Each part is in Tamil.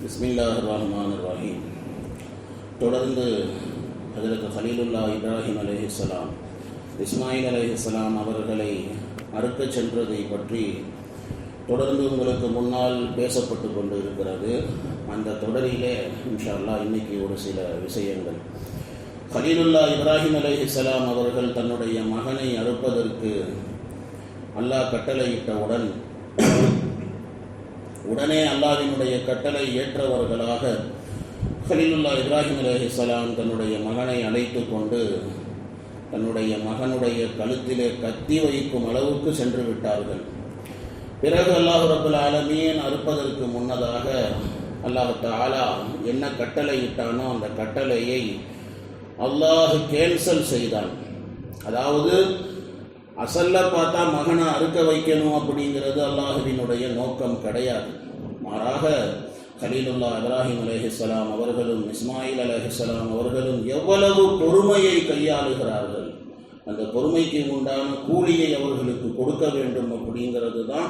பிஸ்மில்லாஹ் ரஹ்மான் ரஹீம் தொடர்ந்து அதற்கு ஹலீலுல்லா இப்ராஹிம் அலேஹிஸ்லாம் இஸ்மாயில் அலேஹிஸ்லாம் அவர்களை அறுக்கச் சென்றதை பற்றி தொடர்ந்து உங்களுக்கு முன்னால் பேசப்பட்டு கொண்டு இருக்கிறது அந்த தொடரிலே இன்ஷால்லா அல்லாஹ் இன்னைக்கு ஒரு சில விஷயங்கள். ஹலீலுல்லா இப்ராஹிம் அலேஹிஸ்லாம் அவர்கள் தன்னுடைய மகனை அறுப்பதற்கு அல்லாஹ் கட்டளையிட்டவுடன் உடனே அல்லாஹினுடைய கட்டளை ஏற்றவர்களாக ஹலீலுல்லா இப்ராஹிம் அலைஹிஸ்ஸலாம் தன்னுடைய மகனை அழைத்து கொண்டு தன்னுடைய மகனுடைய கழுத்திலே கத்தி வைக்கும் அளவுக்கு சென்று விட்டார்கள். பிறகு அல்லாஹ் ரபுல் ஆலமீன் அறுப்பதற்கு முன்னதாக அல்லாஹ் ஆலா என்ன கட்டளை இட்டானோ அந்த கட்டளையை அல்லாஹ் கேன்சல் செய்தான். அதாவது அசல்ல பார்த்தா மகனை அறுக்க வைக்கணும் அப்படிங்கிறது அல்லாஹுவினுடைய நோக்கம் கிடையாது. மாறாக கலீலுல்லா இப்ராஹிம் அலைஹிஸ்ஸலாம் அவர்களும் இஸ்மாயில் அலைஹிஸ்ஸலாம் அவர்களும் எவ்வளவு பொறுமையை கையாளுகிறார்கள். அந்த பொறுமைக்கு உண்டான கூலியை அவர்களுக்கு கொடுக்க வேண்டும் அப்படிங்கிறது தான்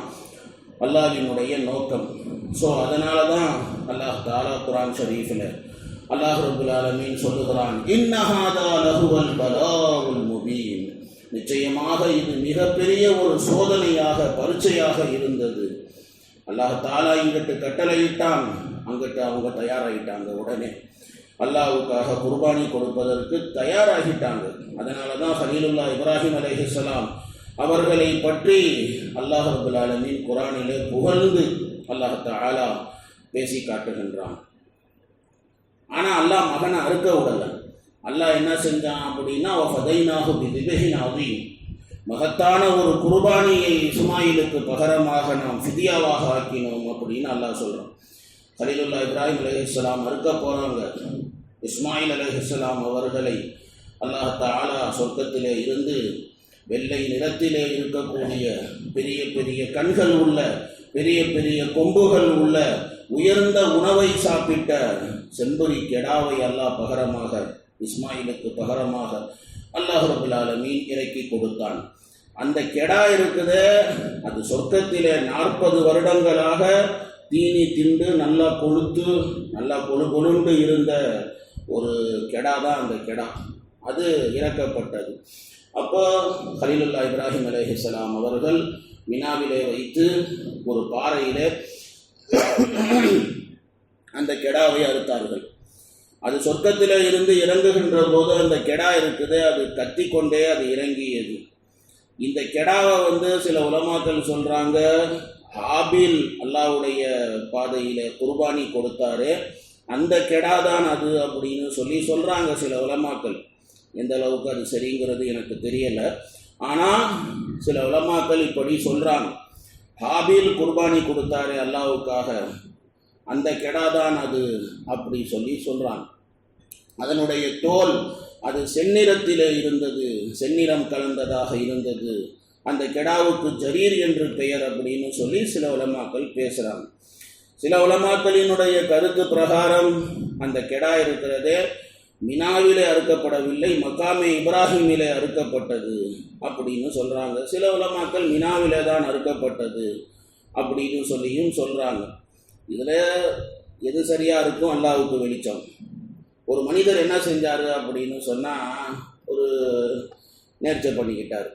அல்லாஹினுடைய நோக்கம். ஸோ அதனால தான் அல்லாஹ் தாலா குரான் ஷரீஃபில் அல்லாஹ் ரபுல் ஆலமீன் சொல்லுகிறான் இன்னஹாதா லஹுவல் பலாவுல் முபீன். நிச்சயமாக இது மிகப்பெரிய ஒரு சோதனையாக பரீட்சையாக இருந்தது. அல்லாஹ் தாலா இங்கிட்டு கட்டளையிட்டான். அங்கிட்டு அவங்க தயாராகிட்டாங்க உடனே. அல்லாவுக்காக குர்பானி கொடுப்பதற்கு தயாராகிட்டாங்க. அதனால தான் ஹலீலுல்லா இப்ராஹிம் அலேஹிஸ்லாம் அவர்களை பற்றி அல்லாஹ் அபுல் ஆலமின் குரானிலே புகழ்ந்து அல்லாஹ் தாலா பேசி காட்டுகின்றான். ஆனால் அல்லாஹ் மகனை அறுக்க விடல. அல்லாஹ் என்ன செஞ்சான் அப்படின்னா அவ ஃபதைனாகு பிதிபெஹின் மகத்தான ஒரு குர்பானியை இஸ்மாயிலுக்கு பகரமாக நாம் ஃபிதியாவாக ஆக்கினோம் அப்படின்னு அல்லாஹ் சொல்கிறோம் கலீலுல்லா இப்ராஹிம் அலைஹிஸ்ஸலாம் மறுக்க போகிறாங்க இஸ்மாயில் அலைஹிஸ்ஸலாம் அவர்களை அல்லாஹ் தாலா சொர்க்கத்திலே இருந்து வெள்ளை நிறத்திலே இருக்கக்கூடிய பெரிய பெரிய கண்கள் உள்ள பெரிய பெரிய கொம்புகள் உள்ள உயர்ந்த உணவை சாப்பிட்ட செம்பொறி கெடாவை அல்லாஹ் பகரமாக இஸ்மாயிலுக்கு பகரமாக அல்லாஹ் ரபுல் ஆலமீன் இறக்கி கொடுத்தான். அந்த கெடா இருக்குது. அது சொர்க்கத்திலே நாற்பது வருடங்களாக தீனி திண்டு நல்லா கொளுத்து நல்லா கொழு கொழுண்டு இருந்த ஒரு கெடா தான் அந்த கெடா. அது இறக்கப்பட்டது. அப்போ கலீலுல்லா இப்ராஹிம் அலேஹிஸ்லாம் அவர்கள் மினாவிலே வைத்து ஒரு பாறையிலே அந்த கெடாவை அறுத்தார்கள். அது சொர்க்கத்தில் இருந்து இறங்குகின்ற போது அந்த கெடா இருக்குது அது கத்திக்கொண்டே அது இறங்கியது. இந்த கெடாவை வந்து சில உலமாக்கள் சொல்றாங்க ஹாபில் அல்லாவுடைய பாதையில குர்பானி கொடுத்தாரு. அந்த கெடா தான் அது அப்படின்னு சொல்லி சொல்றாங்க சில உலமாக்கள். எந்த அளவுக்கு அது சரிங்கிறது எனக்கு தெரியல. ஆனால் சில உலமாக்கள் இப்படி சொல்றாங்க. ஹாபில் குர்பானி கொடுத்தாரு அல்லாவுக்காக அந்த கெடா தான் அது அப்படி சொல்லி சொல்கிறாங்க அதனுடைய தோல் அது செந்நிறத்திலே இருந்தது செந்நிறம் கலந்ததாக இருந்தது. அந்த கெடாவுக்கு ஜரீர் என்று பெயர் அப்படின்னு சொல்லி சில உலமாக்கள் பேசுகிறாங்க சில உலமாக்களினுடைய கருத்து பிரகாரம் அந்த கெடா இருக்கிறதே மினாவிலே அறுக்கப்படவில்லை மக்காமே இப்ராஹிமிலே அறுக்கப்பட்டது அப்படின்னு சொல்கிறாங்க சில உலமாக்கள் மினாவிலே தான் அறுக்கப்பட்டது அப்படின்னு சொல்லியும் சொல்கிறாங்க இதில் எது சரியாக இருக்கும் அல்லாவுக்கு வெளிச்சம். ஒரு மனிதர் என்ன செஞ்சார் அப்படின்னு சொன்னால் ஒரு நேர்ச்சை பண்ணிக்கிட்டார்.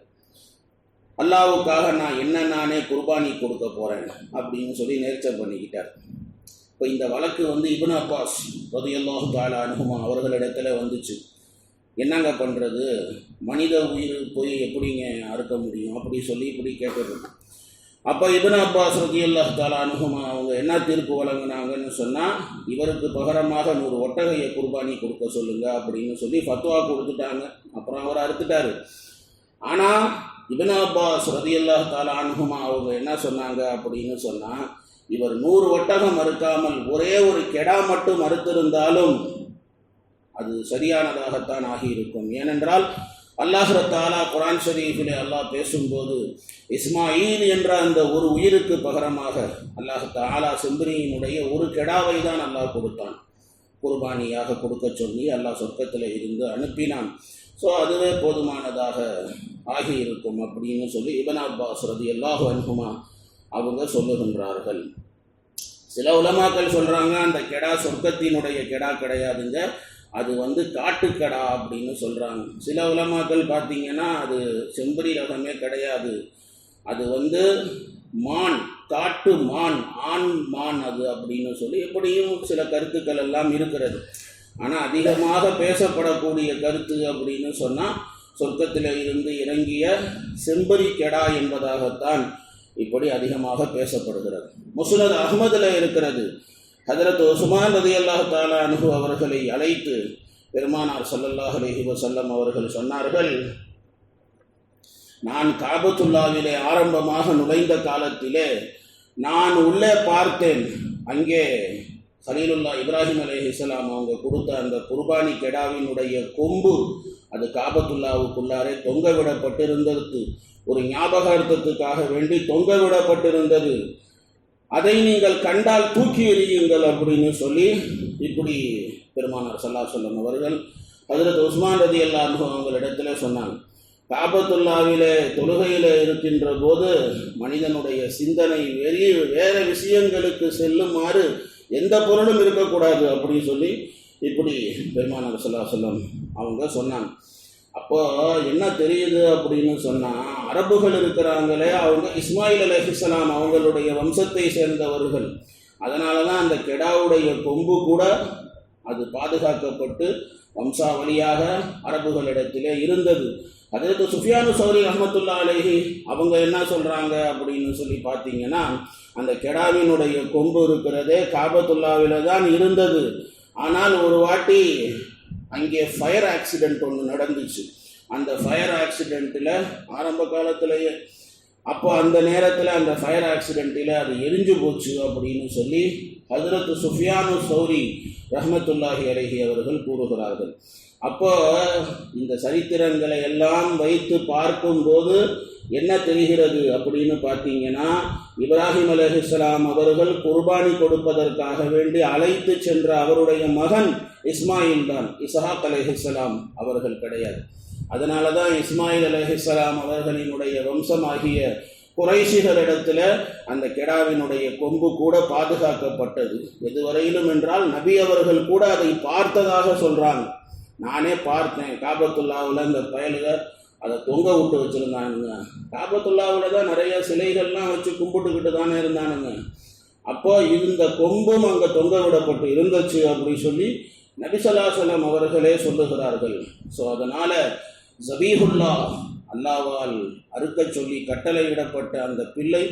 அல்லாவுக்காக நான் என்ன நானே குர்பானி கொடுக்க போகிறேன் அப்படின்னு சொல்லி நேர்ச்சை பண்ணிக்கிட்டார். இப்போ இந்த வழக்கு வந்து இபுன் அப்பாஸ் ரதியல்லாஹு தாலா அனுகுமா அவர்களிடத்துல வந்துச்சு. என்னங்க பண்ணுறது மனித உயிர் போய் எப்படிங்க அறுக்க முடியும்? அப்படி சொல்லி இப்படி கேட்டுருக்கோம் அப்போ இபன் அப்பாஸ் ரதியல்லா தாலா அனுகுமா அவங்க என்ன தீர்ப்பு வழங்கினாங்கன்னு சொன்னால் இவருக்கு பகரமாக நூறு ஒட்டகையை குர்பானி கொடுக்க சொல்லுங்க அப்படின்னு சொல்லி ஃபத்வா கொடுத்துட்டாங்க. அப்புறம் அவர் அறுத்துட்டாரு. ஆனால் இபன் அப்பாஸ் ரதியல்லா தால அனுகுமா அவங்க என்ன சொன்னாங்க அப்படின்னு சொன்னால் இவர் நூறு ஒட்டகம் மறுக்காமல் ஒரே ஒரு கெடா மட்டும் மறுத்திருந்தாலும் அது சரியானதாகத்தான் ஆகியிருக்கும். ஏனென்றால் அல்லாஹ் குரான் ஷரீஃபிலே அல்லாஹ் பேசும்போது இஸ்மாயில் என்ற அந்த ஒரு உயிருக்கு பகரமாக அல்லாஹ் தாலா செம்பரியினுடைய ஒரு கெடாவை தான் அல்லாஹ் கொடுத்தான். குர்பானியாக கொடுக்க சொல்லி அல்லாஹ் சொர்க்கத்தில் இருந்து அனுப்பினான். ஸோ அதுவே போதுமானதாக ஆகியிருக்கும் அப்படின்னு சொல்லி இபன் அப்பாஸ் ரதி அல்லாஹு அனுகுமா அவங்க சொல்லுகின்றார்கள். சில உலமாக்கள் சொல்கிறாங்க அந்த கெடா சொர்க்கத்தினுடைய கெடா கிடையாதுங்க. அது வந்து காட்டுக்கடா அப்படின்னு சொல்கிறாங்க சில உலமாக்கள் பார்த்தீங்கன்னா அது செம்பரி ரகமே கிடையாது. அது வந்து மான் காட்டு மான் ஆண் மான் அது அப்படின்னு சொல்லி எப்படியும் சில கருத்துக்கள் எல்லாம் இருக்கிறது. ஆனால் அதிகமாக பேசப்படக்கூடிய கருத்து அப்படின்னு சொன்னால் சொர்க்கத்தில் இருந்து இறங்கிய செம்பரி கெடா என்பதாகத்தான் இப்படி அதிகமாக பேசப்படுகிறது. முஸ்னத் அகமதில் இருக்கிறது. ஹதரத் உஸ்மான் ரதி அல்லாஹ் தாலா அனுகு அவர்களை அழைத்து பெருமானார் சல்லல்லாஹ் அலஹி வசல்லம் அவர்கள் சொன்னார்கள் நான் காபத்துல்லாவிலே ஆரம்பமாக நுழைந்த காலத்திலே நான் உள்ளே பார்த்தேன். அங்கே சலீலுல்லா இப்ராஹிம் இஸ்லாம் அவங்க கொடுத்த அந்த குர்பானி கெடாவினுடைய கொம்பு அது காபத்துல்லாவுக்குள்ளாரே தொங்க விடப்பட்டிருந்தது ஒரு ஞாபகார்த்தத்துக்காக வேண்டி தொங்க விடப்பட்டிருந்தது அதை நீங்கள் கண்டால் தூக்கி எறியுங்கள் அப்படின்னு சொல்லி இப்படி பெருமானார் சல்லா சொல்லம் அவர்கள் ஹஜரத் உஸ்மான் ரதி அல்லாஹ் அவங்களிடத்துல சொன்னாங்க காபத்துல்லாவிலே தொழுகையில் இருக்கின்ற போது மனிதனுடைய சிந்தனை வெறி வேற விஷயங்களுக்கு செல்லுமாறு எந்த பொருளும் இருக்கக்கூடாது அப்படின்னு சொல்லி இப்படி பெருமானார் சல்லா சொல்லம் அவங்க சொன்னாங்க. அப்போ என்ன தெரியுது அப்படின்னு சொன்னா அரபுகள் இருக்கிறாங்களே அவங்க இஸ்மாயில் அலைஹிஸ்ஸலாம் அவங்களுடைய வம்சத்தை சேர்ந்தவர்கள். அதனால தான் அந்த கெடாவுடைய கொம்பு கூட அது பாதுகாக்கப்பட்டு வம்சாவளியாக அரபுகளிடத்திலே இருந்தது. அதற்கு சுஃபியானு சௌரி அஹமத்துல்லா அலேஹி அவங்க என்ன சொல்கிறாங்க அப்படின்னு சொல்லி பார்த்தீங்கன்னா அந்த கெடாவினுடைய கொம்பு இருக்கிறதே காபத்துல்லாவில் தான் இருந்தது. ஆனால் ஒரு வாட்டி அங்கே ஃபயர் ஆக்சிடென்ட் ஒன்று நடந்துச்சு. அந்த ஃபயர் ஆக்சிடெண்ட்டில் ஆரம்ப காலத்திலேயே அப்போ அந்த நேரத்தில் அந்த ஃபயர் ஆக்சிடெண்ட்டில் அது எரிஞ்சு போச்சு அப்படின்னு சொல்லி ஹஜரத் சுஃபியானு சௌரி ரஹமத்துல்லாஹி அலைஹி அவர்கள் கூறுகிறார்கள். அப்போ இந்த சரித்திரங்களை எல்லாம் வைத்து பார்க்கும்போது என்ன தெரிகிறது அப்படின்னு பார்த்தீங்கன்னா இப்ராஹிம் அலஹிஸ்லாம் அவர்கள் குர்பானி கொடுப்பதற்காக வேண்டி அழைத்து சென்ற அவருடைய மகன் இஸ்மாயில் தான் இசஹாக் அலஹிஸ்லாம் அவர்கள் கிடையாது. அதனால தான் இஸ்மாயில் அலஹிஸ்லாம் அவர்களினுடைய வம்சமாகிய குறைசிகளிடத்தில் அந்த கெடாவினுடைய கொம்பு கூட பாதுகாக்கப்பட்டது. எதுவரையிலும் என்றால் நபி அவர்கள் கூட அதை பார்த்ததாக சொல்கிறாங்க நானே பார்த்தேன். காபத்துல்லாவில் அந்த பயலுக அதை தொங்க விட்டு வச்சுருந்தானுங்க. காபத்துல்லாவில் தான் நிறைய சிலைகள்லாம் வச்சு கும்பிட்டுக்கிட்டு தானே இருந்தானுங்க. அப்போ இந்த கொம்பும் அங்கே தொங்க விடப்பட்டு இருந்துச்சு அப்படின்னு சொல்லி நபிசலாசலம் அவர்களே சொல்லுகிறார்கள். ஸோ அதனால் ஜபீஹுல்லா அல்லாவால் அறுக்க சொல்லி கட்டளையிடப்பட்ட அந்த பிள்ளை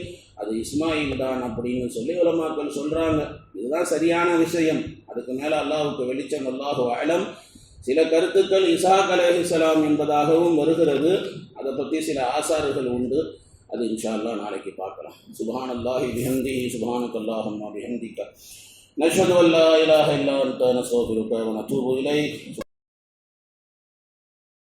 அது இஸ்மாயில் தான் அப்படின்னு சொல்லி உலமாக்கள் சொல்கிறாங்க இதுதான் சரியான விஷயம். அதுக்கு மேலே அல்லாவுக்கு வெளிச்சம் அல்லாஹு அலம். சில கருத்துக்கள் இசாக் அலைஹிஸ்ஸலாம் என்பதாகவும் வருகிறது. அதை பற்றி சில ஆசாறுகள் உண்டு. அது இன்ஷா அல்லாஹ் நாளைக்கு பார்க்கலாம். சுபான் அல்லாஹி பிஹந்தி சுபானக் அல்லாஹம்மா பிஹந்திக்க நஷ்ஹது அல்லா இலாஹ இல்லா அன்த நஸ்தக்ஃபிருக வ